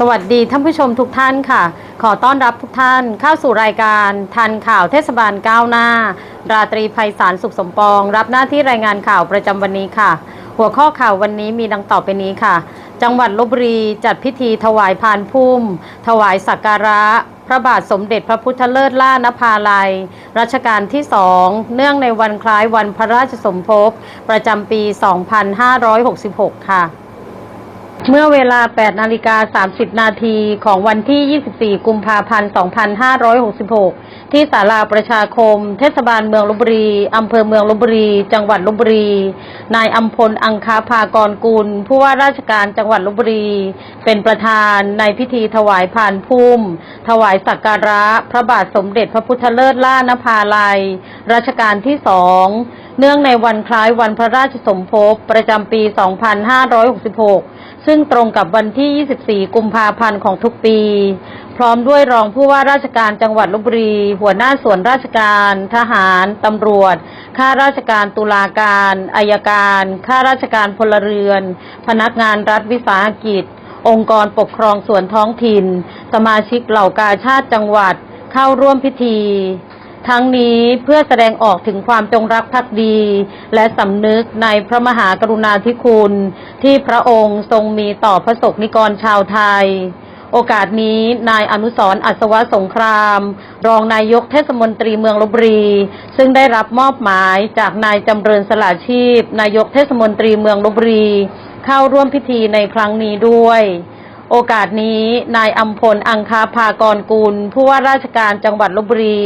สวัสดีท่านผู้ชมทุกท่านค่ะ ขอต้อนรับทุกท่านเข้าสู่รายการทันข่าวเทศบาลก้าวหน้า ราตรีภัยสารสุขสมปอง รับหน้าที่รายงานข่าวประจำวันนี้ค่ะ หัวข้อข่าววันนี้มีดังต่อไปนี้ค่ะ จังหวัดลบบุรีจัดพิธีถวายพานพุ่ม ถวายสักการะ พระบาทสมเด็จพระพุทธเลิศล่านภาลัย รัชกาลที่สองเนื่องในวันคล้ายวันพระราชสมภพประจำปี 2566 ค่ะ เมื่อเวลา 8 นาฬิกา 30 นาทีของวันที่ 24 กุมภาพันธ์ 2566 ที่ศาลาประชาคม เทศบาลเมืองลบบุรี อำเภอเมืองลบบุรี จังหวัดลบบุรี นายอัมพล อังคาภากรกุล ผู้ว่าราชการจังหวัดลบบุรี เป็นประธานในพิธีถวายผ่านพุ่ม ถวายสักการะ พระบาทสมเด็จพระพุทธเลิศล่านภาลัย รัชกาลที่สองเนื่องในวันคล้ายวันพระราชสมภพ ประจำปี 2566 ซึ่งตรงกับวันที่ 24 กุมภาพันธ์ของทุกปี พร้อมด้วยรองผู้ว่าราชการจังหวัดลบบุรี หัวหน้าส่วนราชการ ทหาร ตำรวจ ข้าราชการตุลาการอายการ ข้าราชการพลเรือน พนักงานรัฐวิสาหกิจ องค์กรปกครองส่วนท้องถิ่น สมาชิกเหล่ากาชาติจังหวัด เข้าร่วมพิธี ทั้งนี้เพื่อแสดงออกถึงความจงรักภักดี และสำนึกในพระมหากรุณาธิคุณ ที่พระองค์ทรงมีต่อพระสงฆ์นิกรชาวไทย โอกาสนี้นายอนุสรอัศวะสงคราม รองนายกเทศมนตรีเมืองลบบุรี ซึ่งได้รับมอบหมายจากนายจำเริญสละชีพ นายกเทศมนตรีเมืองลบบุรี เข้าร่วมพิธีในครั้งนี้ด้วย โอกาสนี้นายอัมพล อังคาภากรกุล ผู้ว่าราชการจังหวัดลบบุรี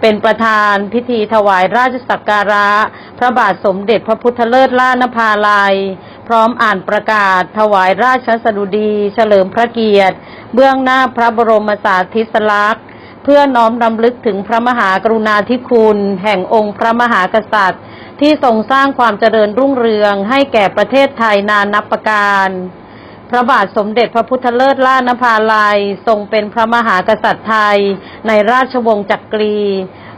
เป็นประธานพิธีถวายราชสักการะ พระบาทสมเด็จพระพุทธเลิศล่านภาลัย พร้อมอ่านประกาศ ถวายราชสดุดี เฉลิมพระเกียรติ เบื้องหน้าพระบรมสาธิสลักษณ์ เพื่อน้อมรำลึกถึงพระมหากรุณาธิคุณ แห่งองค์พระมหากษัตริย์ ที่ทรงสร้างความเจริญรุ่งเรืองให้แก่ประเทศไทยนานนับประการ พระบาทสมเด็จพระพุทธเลิศล่านภาลัย ทรงเป็นพระมหากษัตริย์ไทย ในราชวงศ์จักรี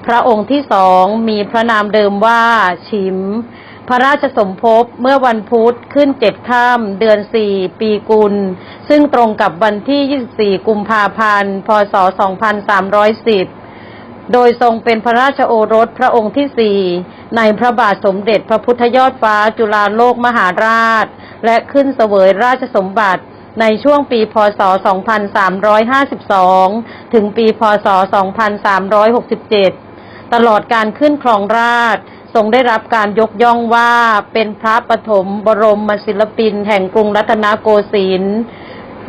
พระองค์ที่สองมีพระนามเดิมว่าชิม พระราชสมภพเมื่อวันพุธขึ้นเจ็ดข้ามเดือนสี่ปีกุล ซึ่งตรงกับวันที่ 24 กุมภาพันธ์ พศ 2310 โดยทรงเป็นพระราชโอรสพระองค์ที่สี่ในพระบาทสมเด็จพระพุทธยอดฟ้าจุฬาโลกมหาราช และขึ้นเสวยราชสมบัติในช่วงปีพศ 2352 ถึงปีพศ 2367 ตลอดการขึ้นครองราชทรงได้รับการยกย่องว่าเป็นพระปฐมบรมศิลปินแห่งกรุงรัตนโกสินทร์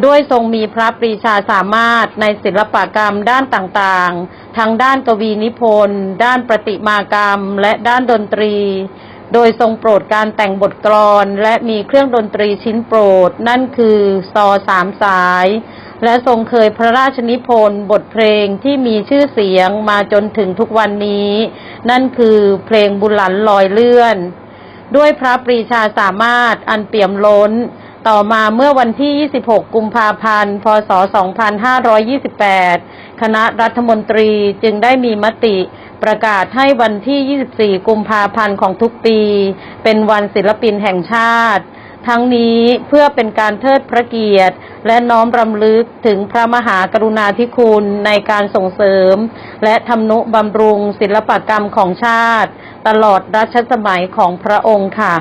ด้วยทรงมีพระปรีชาสามารถในศิลปกรรมด้านต่างๆ ทั้งด้านกวีนิพนธ์ ด้านประติมากรรม และด้านดนตรี โดยทรงโปรดการแต่งบทกลอน และมีเครื่องดนตรีชิ้นโปรด นั่นคือซอสามสาย และทรงเคยพระราชนิพนธ์บทเพลงที่มีชื่อเสียงมาจนถึงทุกวันนี้ นั่นคือเพลงบุหลันลอยเลื่อน ด้วยพระปรีชาสามารถอันเปี่ยมล้น ต่อมาเมื่อวันที่ 26 กุมภาพันธ์ พศ 2528 คณะรัฐมนตรีจึงได้มีมติประกาศให้วันที่ 24 กุมภาพันธ์ของทุกปี เป็นวันศิลปินแห่งชาติ ทั้งนี้เพื่อเป็นการเทิดพระเกียรติ และน้อมรำลึกถึงพระมหากรุณาธิคุณในการส่งเสริม และทำนุบำรุงศิลปกรรมของชาติ ตลอดรัชสมัยของพระองค์ค่ะ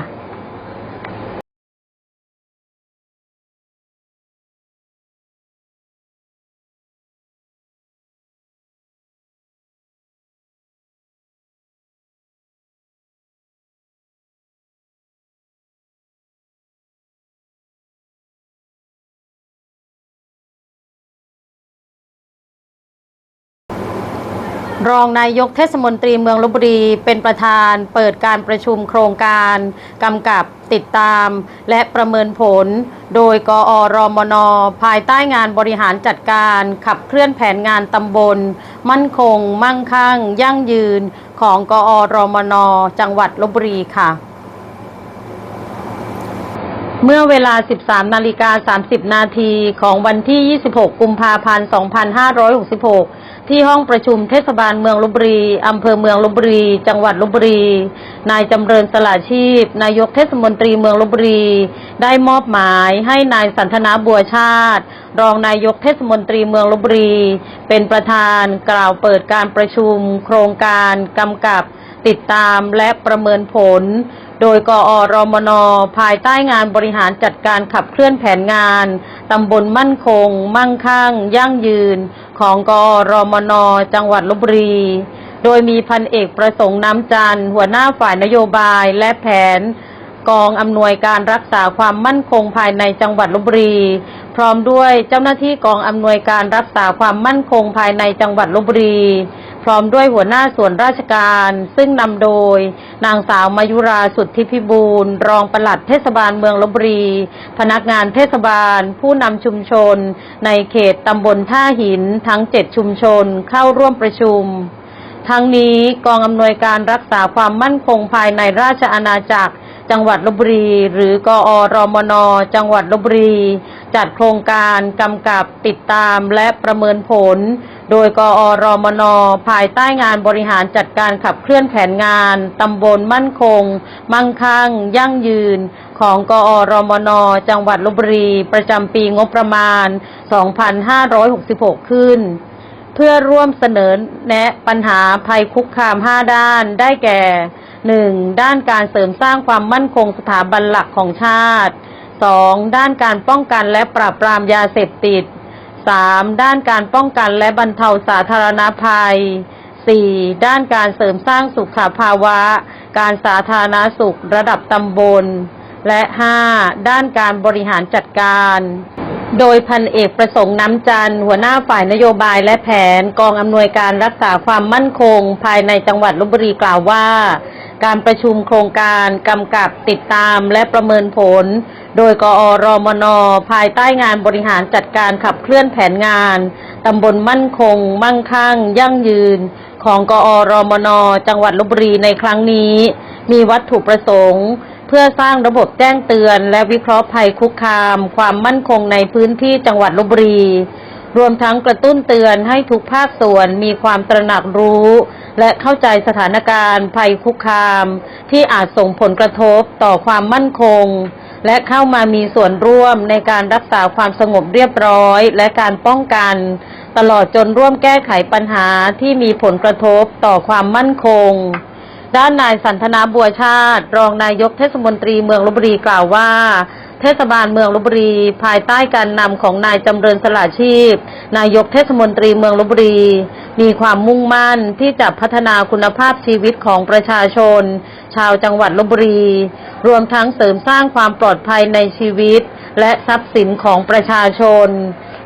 รองนายกเทศมนตรีเมืองลบบุรี เป็นประธานเปิดการประชุมโครงการกำกับติดตาม และประเมินผล โดยกอรมน ภายใต้งานบริหารจัดการขับเคลื่อนแผนงานตำบล มั่นคง มั่งคั่ง ยั่งยืน ของกอรมน จังหวัดลบบุรีค่ะ เมื่อเวลา 13 นาฬิกา 30 นาทีของวันที่ 26 กุมภาพันธ์ 2566 ที่ห้องประชุมเทศบาลเมืองลบบุรี อำเภอเมืองลบบุรี จังหวัดลบบุรี นายจำเริญสละชีพ นายกเทศมนตรีเมืองลบบุรี ได้มอบหมายให้นายสันทนาบัวชาติ รองนายกเทศมนตรีเมืองลบบุรี เป็นประธานกล่าวเปิดการประชุม โครงการกำกับติดตามและประเมินผล โดยกอรมน ภายใต้งานบริหารจัดการขับเคลื่อนแผนงาน ตำบลมั่นคง มั่งคั่ง ยั่งยืน ของกอรมน จังหวัดลบบุรี โดยมีพันเอกประสงค์น้ำจันทร์หัวหน้าฝ่ายนโยบายและแผนกองอำนวยการรักษาความมั่นคงภายในจังหวัดลบบุรี พร้อมด้วยเจ้าหน้าที่กองอำนวยการรักษาความมั่นคงภายในจังหวัดลบบุรี พร้อมด้วยหัวหน้าส่วนราชการ ซึ่งนำโดย นางสาวมายุราสุทธิพิบูลรองปลัดเทศบาลเมืองลบบุรี พนักงานเทศบาล ผู้นำชุมชน ในเขตตำบลท่าหินทั้งเจ็ดชุมชนเข้าร่วมประชุม ทั้งนี้กองอำนวยการรักษาความมั่นคงภายในราชอาณาจักรจังหวัดลบบุรี หรือกอรมน จังหวัดลบบุรี จัดโครงการกำกับติดตามและประเมินผล โดยกอรมน ภายใต้งานบริหารจัดการขับเคลื่อนแผนงานตำบลมั่นคง มั่งคั่ง ยั่งยืน ของกอรมน จังหวัดลบบุรี ประจำปีงบประมาณ 2566 ขึ้น เพื่อร่วมเสนอแนะปัญหาภัยคุกคาม 5 ด้านได้แก่ 1. ด้านการเสริมสร้างความมั่นคงสถาบันหลักของชาติ 2. ด้านการป้องกันและปราบปรามยาเสพติด 3. ด้านการป้องกันและบรรเทาสาธารณภัย 4. ด้านการเสริมสร้างสุขภาวะ การสาธารณสุขระดับตำบล และ 5. ด้านการบริหารจัดการ โดยพันเอกประสงค์น้ำจันทร์หัวหน้าฝ่ายนโยบายและแผนกองอำนวยการรักษาความมั่นคง ภายในจังหวัดลบบุรีกล่าวว่า การประชุมโครงการกำกับติดตามและประเมินผล โดยกอรมน ภายใต้งานบริหารจัดการขับเคลื่อนแผนงานตำบลมั่นคง มั่งคั่ง ยั่งยืน ของกอรมน จังหวัดลบบุรีในครั้งนี้ มีวัตถุประสงค์ เพื่อสร้างระบบแจ้งเตือน และวิเคราะห์ภัยคุกคาม ความมั่นคงในพื้นที่จังหวัดลบบุรี รวมทั้งกระตุ้นเตือนให้ทุกภาคส่วนมีความตระหนักรู้ และเข้าใจสถานการณ์ภัยคุกคาม ที่อาจส่งผลกระทบต่อความมั่นคง และเข้ามามีส่วนร่วมในการรักษาความสงบเรียบร้อย และการป้องกัน ตลอดจนร่วมแก้ไขปัญหาที่มีผลกระทบต่อความมั่นคงด้านนายสันทนาบัวชาติ รองนายกเทศมนตรีเมืองลบบุรีกล่าวว่า เทศบาลเมืองลบบุรี ภายใต้การนำของนายจำเริญสละชีพ นายกเทศมนตรีเมืองลบบุรี มีความมุ่งมั่นที่จะพัฒนาคุณภาพชีวิตของประชาชน ชาวจังหวัดลบบุรี รวมทั้งเสริมสร้างความปลอดภัยในชีวิต และทรัพย์สินของประชาชน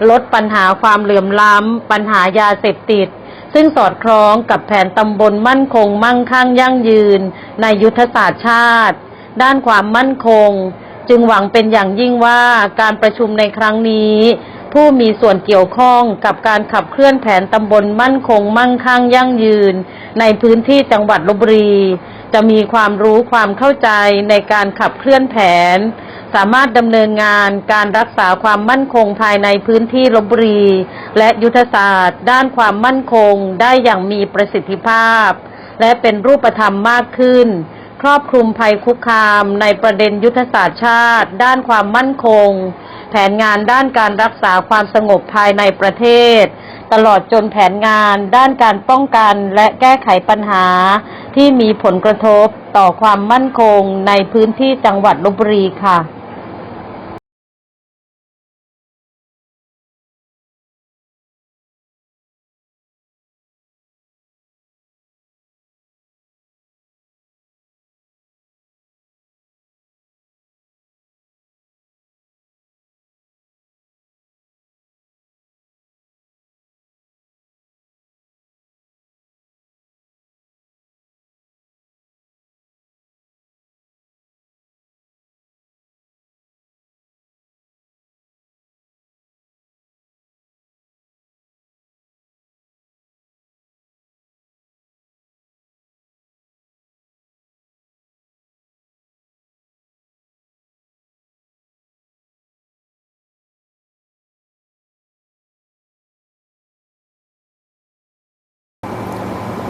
ลดปัญหาความเหลื่อมล้ำ ปัญหายาเสพติด ซึ่งสอดคล้องกับแผนตำบลมั่นคงมั่งคั่งยั่งยืน ในยุทธศาสตร์ชาติ ด้านความมั่นคง จึงหวังเป็นอย่างยิ่งว่าการประชุมในครั้งนี้ ผู้มีส่วนเกี่ยวข้องกับการขับเคลื่อนแผนตำบลมั่นคงมั่งคั่งยั่งยืน ในพื้นที่จังหวัดลบบุรี จะมีความรู้ความเข้าใจในการขับเคลื่อนแผน สามารถดำเนินงานการรักษาความมั่นคงภายในพื้นที่ลบบุรี และยุทธศาสตร์ ด้านความมั่นคงได้อย่างมีประสิทธิภาพ และเป็นรูปธรรมมากขึ้น ครอบคลุมภัยคุกคาม ในประเด็นยุทธศาสตร์ชาติ ด้านความมั่นคง แผนงานด้านการรักษาความสงบภายในประเทศ ตลอดจนแผนงานด้านการป้องกันและแก้ไขปัญหา ที่มีผลกระทบต่อความมั่นคงในพื้นที่จังหวัดลบบุรีค่ะ